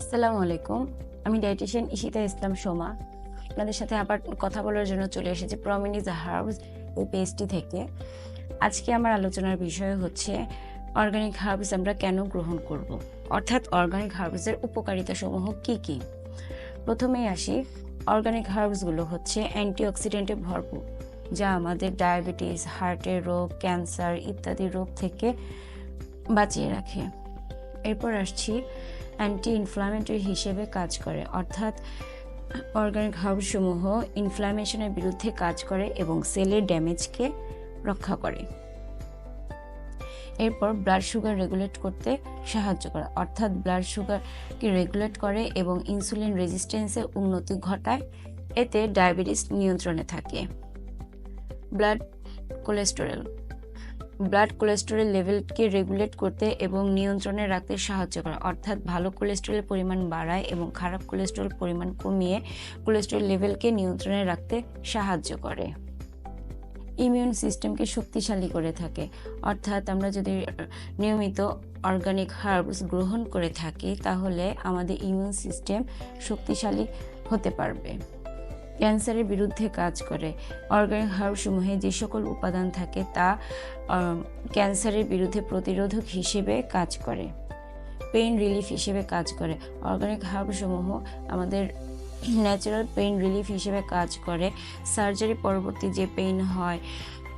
আসসালামু আলাইকুম। আমি ডায়েটিশিয়ান ইশিতা ইসলাম সোমা। আপনাদের সাথে আবার কথা বলার জন্য চলে এসেছি প্রমিনিজ হার্বস এই পেজটি থেকে। আজকে আমার আলোচনার বিষয় হচ্ছে অর্গানিক হার্বস আমরা কেন গ্রহণ করব? অর্থাৎ অর্গানিক হার্বসের উপকারিতা সমূহ কী কি? প্রথমেই আসি, অর্গানিক হার্বসগুলো হচ্ছে অ্যান্টিঅক্সিডেন্টে ভরপুর, যা আমাদের ডায়াবেটিস, হার্টের রোগ, ক্যান্সার ইত্যাদি রোগ থেকে বাঁচিয়ে রাখে। এরপর আসছি অ্যান্টি ইনফ্লামেটরি হিসেবে কাজ করে, অর্থাৎ অর্গানিক হার্বসমূহ ইনফ্লামেশনের বিরুদ্ধে কাজ করে এবং সেলের ড্যামেজকে রক্ষা করে। এরপর ব্লাড সুগার রেগুলেট করতে সাহায্য করে, অর্থাৎ ব্লাড সুগারকে রেগুলেট করে এবং ইনসুলিন রেজিস্ট্যান্সে উন্নতি ঘটায়, এতে ডায়াবেটিস নিয়ন্ত্রণে থাকে। ব্লাড কোলেস্টেরল ব্লাড কোলেস্টেরল লেভেলকে রেগুলেট করতে এবং নিয়ন্ত্রণে রাখতে সাহায্য করে। অর্থাৎ ভালো কোলেস্টেরলের পরিমাণ বাড়ায় এবং খারাপ কোলেস্টেরল পরিমাণ কমিয়ে কোলেস্টেরল লেভেলকে নিয়ন্ত্রণে রাখতে সাহায্য করে। ইমিউন সিস্টেমকে শক্তিশালী করে থাকে। অর্থাৎ আমরা যদি নিয়মিত অর্গানিক হার্বস গ্রহণ করে থাকি, তাহলে আমাদের ইমিউন সিস্টেম শক্তিশালী হতে পারবে। ক্যান্সারের বিরুদ্ধে কাজ করে। অর্গানিক হার্বসমূহে যে সকল উপাদান থাকে তা ক্যান্সারের বিরুদ্ধে প্রতিরোধক হিসেবে কাজ করে। পেইন রিলিফ হিসেবে কাজ করে। অর্গানিক হার্বসমূহ আমাদের ন্যাচারাল পেইন রিলিফ হিসেবে কাজ করে। সার্জারি পরবর্তী যে পেইন হয়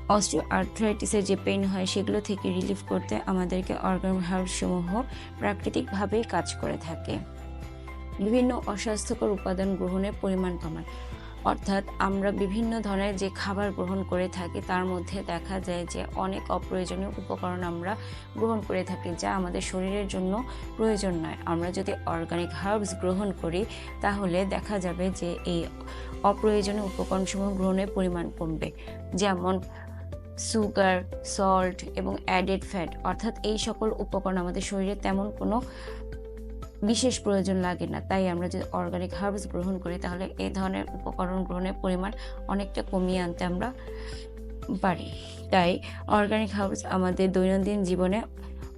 অস্টিও আর্থ্রাইটিসের যে পেইন হয়, সেগুলো থেকে রিলিফ করতে আমাদেরকে অর্গানিক হার্বসমূহ প্রাকৃতিকভাবেই কাজ করে থাকে। বিভিন্ন অস্বাস্থ্যকর উপাদান গ্রহণের পরিমাণ কমায়। অর্থাৎ আমরা বিভিন্ন ধরনের যে খাবার গ্রহণ করে থাকি, তার মধ্যে দেখা যায় যে অনেক অপ্রয়োজনীয় উপকরণ আমরা গ্রহণ করে থাকি যা আমাদের শরীরের জন্য প্রয়োজন নয়। আমরা যদি অর্গানিক হার্বস গ্রহণ করি, তাহলে দেখা যাবে যে এই অপ্রয়োজনীয় উপকরণসমূহ গ্রহণের পরিমাণ কমবে। যেমন সুগার সল্ট এবং অ্যাডেড ফ্যাট অর্থাৎ এই সকল উপকরণ আমাদের শরীরে তেমন কোনো বিশেষ প্রয়োজন লাগে না। তাই আমরা যদি অর্গানিক হার্বস গ্রহণ করি, তাহলে এই ধরনের উপকরণ গ্রহণের পরিমাণ অনেকটা কমিয়ে আনতে আমরা পারি। তাই অর্গানিক হার্বস আমাদের দৈনন্দিন জীবনে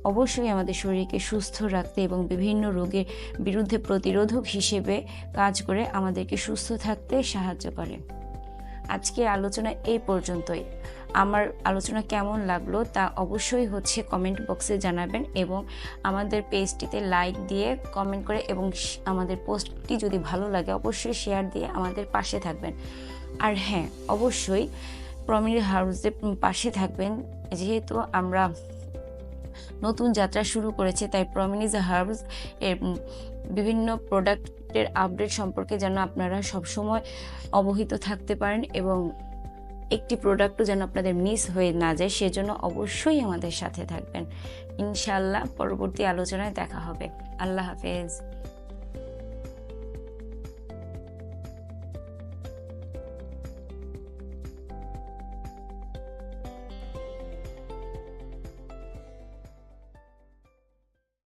অবশ্যই আমাদের শরীরকে সুস্থ রাখতে এবং বিভিন্ন রোগের বিরুদ্ধে প্রতিরোধক হিসেবে কাজ করে আমাদেরকে সুস্থ থাকতে সাহায্য করে। আজকে আলোচনা এই পর্যন্তই। আমার আলোচনা কেমন লাগল তা অবশ্যই হচ্ছে কমেন্ট বক্সে জানাবেন এবং আমাদের পেজটিতে লাইক দিয়ে কমেন্ট করে এবং আমাদের পোস্টটি যদি ভালো লাগে অবশ্যই শেয়ার দিয়ে আমাদের পাশে থাকবেন। আর হ্যাঁ অবশ্যই প্রমিনি হাউসের পাশে থাকবেন। যেহেতু আমরা নতুন যাত্রা শুরু করেছে, তাই প্রমিনিজ হার্বস এর বিভিন্ন বিভিন্ন প্রোডাক্টের আপডেট সম্পর্কে যেন আপনারা সবসময় অবহিত থাকতে পারেন এবং একটি প্রোডাক্টও যেন আপনাদের মিস হয়ে না যায়, সেজন্য অবশ্যই আমাদের সাথে থাকবেন। ইনশাল্লাহ পরবর্তী আলোচনায় দেখা হবে। আল্লাহ হাফেজ।